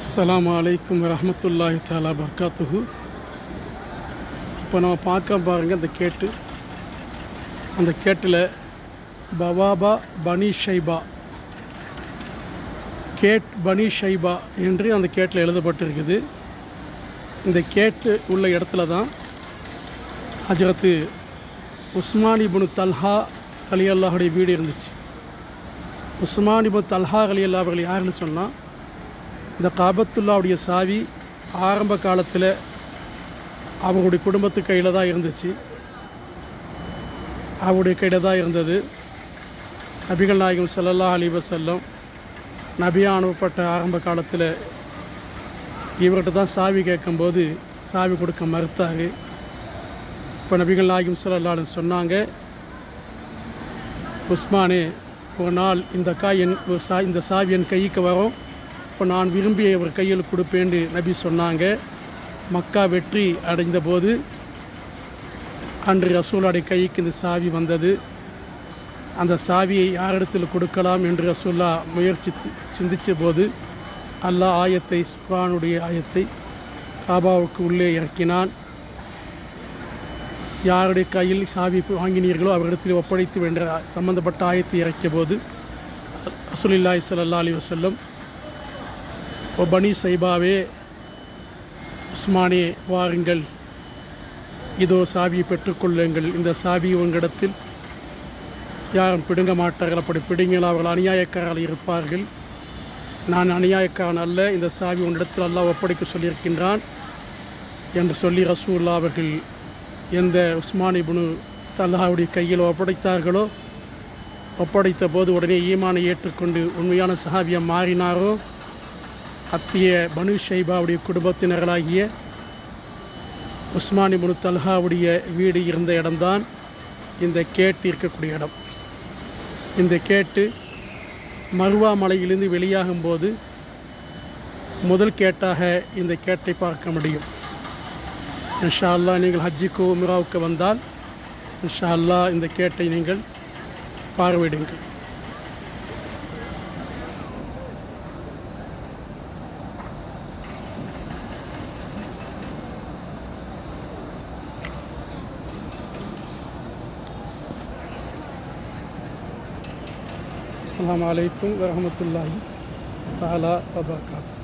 அஸ்லாம் அலைக்கும் ரஹமத்துல்லாஹி தாலா பர்காத்துஹு. இப்போ நம்ம பார்க்க பாருங்க அந்த கேட்டு. அந்த கேட்டில் பவாபா பனி ஷைபா. கேட் பனி ஷைபா என்று அந்த கேட்டில் எழுதப்பட்டிருக்குது. இந்த கேட்டு உள்ள இடத்துல தான் ஹஜரத்து உஸ்மான் இபுனு தல்ஹா அலி அல்லாஹுடைய வீடு இருந்துச்சு. உஸ்மான் இபு தல்ஹா அலி அல்லா அவர்கள் யாருன்னு சொன்னால் இந்த காபத்துல்லாவுடைய சாவி ஆரம்ப காலத்தில் அவங்களுடைய குடும்பத்து கையில் தான் இருந்துச்சு. அவருடைய கையில் தான் இருந்தது. நபிகள் நாயகம் ஸல்லல்லாஹு அலைஹி செல்லம் நபியாக அனுப்பப்பட்ட ஆரம்ப காலத்தில் இவர்கிட்ட தான் சாவி கேட்கும்போது சாவி கொடுக்க மறுத்தார். இப்போ நபிகள் நாயகம் ஸல்லல்லாஹு சொன்னாங்க உஸ்மானே ஒரு நாள் இந்த காய் என் ஒரு சா இந்த சாவி என் கைக்கு வரும். இப்போ நான் விரும்பிய ஒரு கையில் கொடுப்பேன்னு நபி சொன்னாங்க. மக்கா வெற்றி அடைந்த போது அன்று ரசூலாடைய கைக்கு இந்த சாவி வந்தது. அந்த சாவியை யாரிடத்தில் கொடுக்கலாம் என்று ரசூல்லா முயற்சி சிந்தித்த போது அல்லாஹ் ஆயத்தை சுபானுடைய ஆயத்தை காபாவுக்கு உள்ளே இறக்கினான். யாருடைய கையில் சாவி வாங்கினீர்களோ அவரிடத்தில் ஒப்படைத்து வென்ற சம்பந்தப்பட்ட ஆயத்தை இறக்கிய போது ரசூலில்லாய் சல்லா அலி வசல்லம் ஓ பனி சைபாவே உஸ்மானே வாருங்கள். இதோ சாவியை பெற்றுக்கொள்ளுங்கள் இந்த சாவி உங்களிடத்தில் யாரும் பிடுங்க மாட்டார்கள். அப்படி பிடுங்கள் அவர்கள் அநியாயக்காரர்கள் இருப்பார்கள். நான் அநியாயக்காரன் அல்ல. இந்த சாவி உன்னிடத்தில் அல்லாஹ் ஒப்படைக்க சொல்லியிருக்கின்றான் என்று சொல்லி ரசூல்லா அவர்கள் எந்த உஸ்மானி புனு தல்லாவுடைய கையில் ஒப்படைத்தார்களோ ஒப்படைத்த போது உடனே ஈமானை ஏற்றுக்கொண்டு உண்மையான சஹாபியம் மாறினாரோ அத்திய பனு ஷைபாவுடைய குடும்பத்தினர்களாகிய உஸ்மானி முனு தல்ஹாவுடைய வீடு இருந்த இடம்தான் இந்த கேட்டு இருக்கக்கூடிய இடம். இந்த கேட்டு மருவா மலையிலிருந்து வெளியாகும்போது முதல் கேட்டாக இந்த கேட்டை பார்க்க முடியும். இன்ஷா அல்லாஹ் நீங்கள் ஹஜ்ஜிக்கு உம்ராவுக்கு வந்தால் இன்ஷா அல்லாஹ் இந்த கேட்டை நீங்கள் பார்வையிடுங்கள். அஸ்லாம் வலைக்கம் வரமத்துல்லாஹி தாலா வபர்காத்து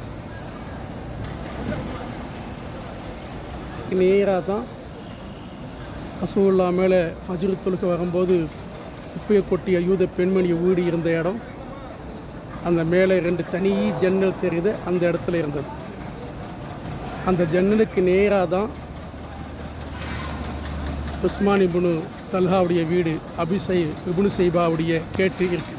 நேராக தான் ரசூல்லா மேலே ஃபஜ்ரு தொழுக்க வரும்போது குப்பையை கொட்டிய யூத பெண்மணி வீடு இருந்த இடம் அந்த மேலே ரெண்டு தனி ஜன்னல் தெரியுது அந்த இடத்துல இருந்தது அந்த ஜன்னலுக்கு நேராக தான் உஸ்மான் இபுனு தல்ஹாவுடைய வீடு அபிசை இபுனு சைபாவுடைய கேட்டு இருக்கு